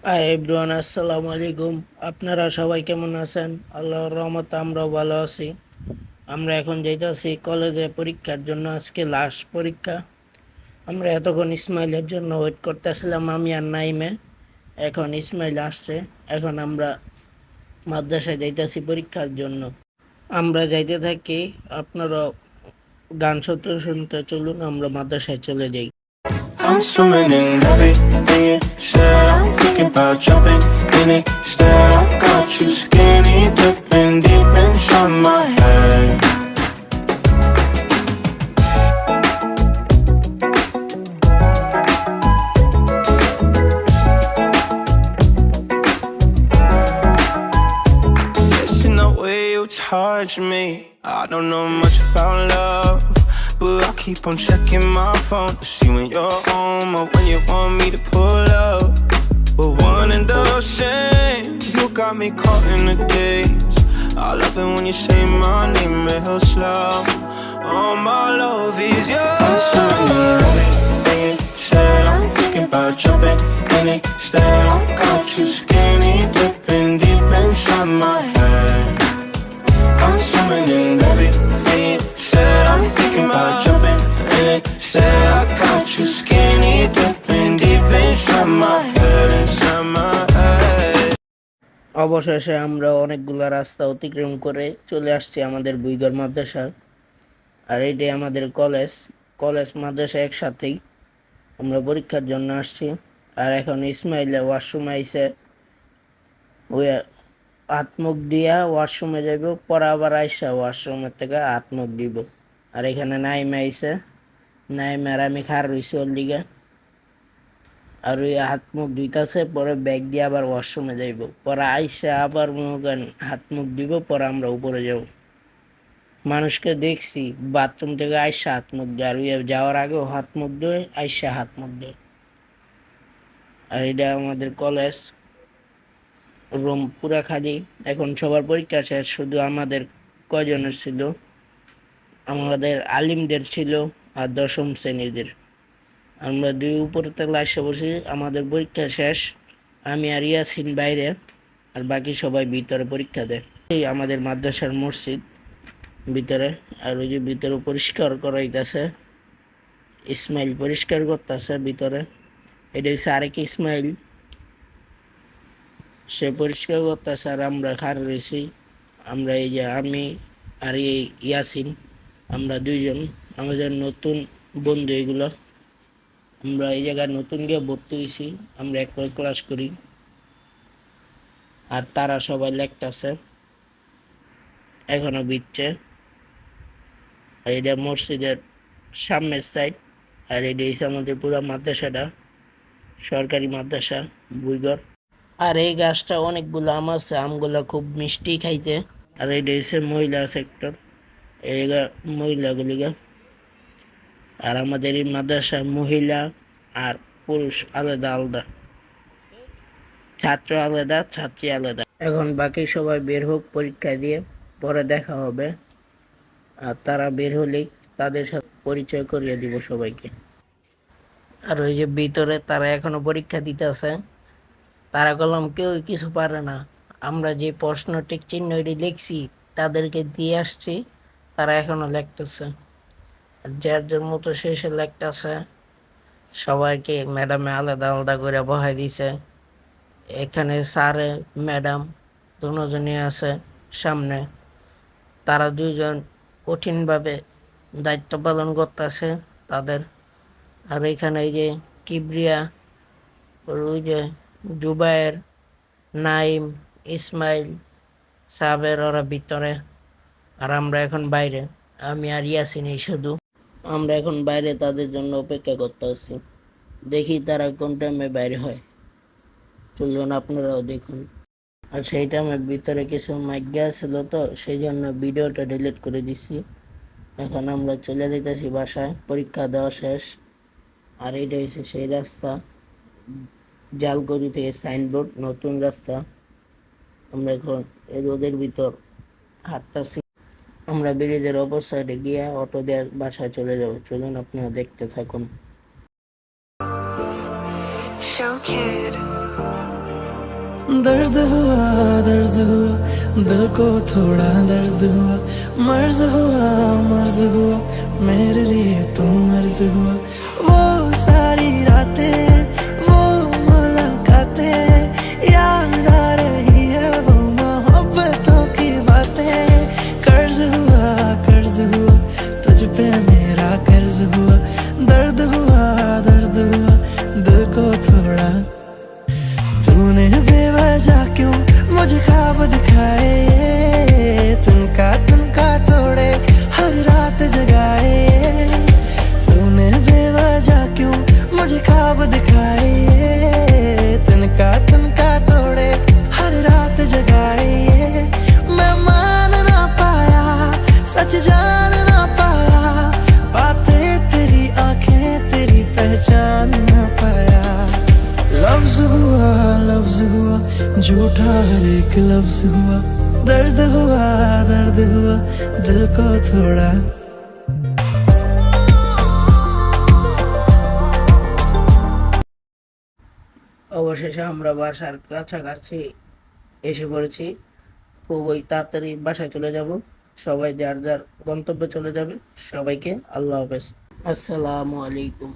Hi everyone আসসালামু আলাইকুম আপনারা সবাই কেমন আছেন আল্লাহর রহমতে আমরাও ভালো আছি আমরা এখন যাইতেছি কলেজে পরীক্ষার জন্য আজকে লাস্ট পরীক্ষা আমরা এতক্ষণ ইসমাইলের জন্য ওয়েট করতেছিলাম আমি আর নাইমে এখন ইসমাইল আসছে এখন আমরা মাদ্রাসায় যাইতেছি পরীক্ষার জন্য আমরা যাইতে থাকি আপনারা গান শুনতে শুনতে চলুন আমরা মাদ্রাসায় চলে যাই I'm swimming in everything you said. I'm thinking about jumping in it. Instead, I got you skinny dipping deep inside my head. Listen the way you touch me. I don't know much about love, but I keep on checking my phone to see when you're home or when you want me to pull up. But one and the same, you got me caught in the days. I love it when you say my name real slow. All my love is yours. I'm. I'm thinking about jumping in it. Instead, I got you skinny Said I you skinny dipping deep inside my head. Inside my. অবশেষে আমরা অনেকগুলো রাস্তা অতিক্রম করে চলে আসছি আমাদের বুইগর মাদ্রাসা। আর এইটাই আমাদের কলেজ। কলেজ, মাদ্রাসা একসাথেই আমরা পরীক্ষার জন্য আসছি। আর এখন ইসমাইলে ওয়াশরুম আইসে ওই হাত মুখ দিয়া ওয়াশরুমে যাইব পরে আবার আইসা ওয়াশরুমের থেকে হাত মুখ দিব। আর এখানে নাইমে আইসে নাইমে আর আমি খার রইছি ওর লিগে আর ওই হাত মুখ ধুইতাছে পরে ব্যাগ দিয়ে আবার ওয়াশরুমে যাইব। পরে আইসা আবার মনে হাত মুখ দিব পরে আমরা উপরে যাব। মানুষকে দেখছি বাথরুম থেকে আইসা হাত মুখ দেয়, আর ওই যাওয়ার আগেও হাত মুখ দেয় আইসা হাত মুখ দেয়। আর এটা আমাদের কলেজ রুম পুরা খালি। এখন সবার পরীক্ষা শেষ, শুধু আমাদের কজনের ছিল। আমাদের আলিমদের ছিল। আর দশম শ্রেণীদের। আমরা দুই উপরে থেকে আসে বসে আমাদের পরীক্ষা শেষ। আমি আর ইয়াসিন বাইরে, আর বাকি সবাই ভিতরে পরীক্ষা দেয়। এই আমাদের মাদ্রাসার মসজিদ ভিতরে, আর ওই যে ভিতরে পরিষ্কার করাইতেছে, ইসমাইল পরিষ্কার করতেছে ভিতরে। এটা হচ্ছে আরেক ইসমাইল। সে পরিষ্কার করতেছে, আর আমরা খার রয়েছি আমরা এই যে আমি আর এই ইয়াসিন, আমরা দুইজন। আমাদের নতুন বন্ধু এগুলো। আমরা এই জায়গায় নতুন গিয়ে ভর্তি হয়েছি, আমরা এক করে ক্লাস করি। আর তারা সবাই লেখতেছে। এখনও বিচ্ছে আর এটা মসজিদের সামনের সাইড আর এটা হচ্ছে আমাদের পুরো মাদ্রাসাটা। সরকারি মাদ্রাসা বুইগর আর এই গাছটা অনেকগুলো আম আছে, আমগুলো খুব মিষ্টি খাইতে। আর এটা হচ্ছে মহিলা সেক্টর এই মহিলাগুলিগা আর আমাদের এই মাদ্রাসা মহিলা আর পুরুষ আলাদা আলাদা। ছাত্র আলাদা, ছাত্রী আলাদা। এখন বাকি সবাই বের হোক পরীক্ষা দিয়ে, পরে দেখা হবে। আর তারা বের হলেই তাদের সাথে পরিচয় করিয়ে দিব সবাইকে। আর ওই যে ভিতরে তারা এখনও পরীক্ষা দিতে আছে, তারা কলম কেউ কিছু পারে না। আমরা যে প্রশ্ন টিক চিহ্নটি লিখছি, তাদেরকে দিয়ে আসছি, তারা এখনও লিখতেছে। যার যার মতো শেষে লিখতেছে সবাইকে ম্যাডামে আলাদা আলাদা করে বহাই দিছে। এখানে স্যারে ম্যাডাম দুজনই আছে সামনে। তারা দুইজন কঠিনভাবে দায়িত্ব পালন করতেছে তাদের। আর এখানে যে কিবরিয়া ওই যে জুবায়ের, নাইম, ইসমাইল, সাবের ওরা ভিতরে। আর আমরা এখন বাইরে। আমি আর ইয়াসিনি শুধু। আমরা এখন বাইরে তাদের জন্য অপেক্ষা করতে আছি। দেখি তারা কোন টাইমে বাইরে হয়। চলুন আপনারাও দেখুন। আর সেই টাইমে ভিতরে কিছু মাইগ্যা ছিল তো, সেই জন্য ভিডিওটা ডিলিট করে দিছি। এখন আমরা চলে যেতেছি বাসায়। পরীক্ষা দেওয়া শেষ। আর এটা হচ্ছে সেই রাস্তা। জালগড়ি থেকে সাইনবোর্ড নতুন রাস্তা। আমরা এখন এই রোদের ভিতর হাঁটতেছি। আমরা ব্রিজের অপর সাইডে গিয়ে অটো দিয়ে বাসায় চলে যাব চলুন আপনারা দেখতে থাকুন Show kid. दर्द हुआ दर्द हुआ दिल को थोड़ा दर्द हुआ मर्ज हुआ मर्ज हुआ मेरे लिए तो मर्ज हुआ वो सारी रातें सच जान ना पाया बातें तेरी आंखें तेरी पहचान ना पाया लफ्ज हुआ लफ्ज हुआ झूठा हर एक लफ्ज हुआ दर्द हुआ दर्द हुआ दिल को थोड़ा অবশেষে আমরা বাসার কাছাকাছি এসে পড়েছি খুবই তাড়াতাড়ি বাসায় চলে যাব সবাই যার যার গন্তব্যে চলে যাবে সবাইকে আল্লাহ হাফেজ। আসসালামু আলাইকুম।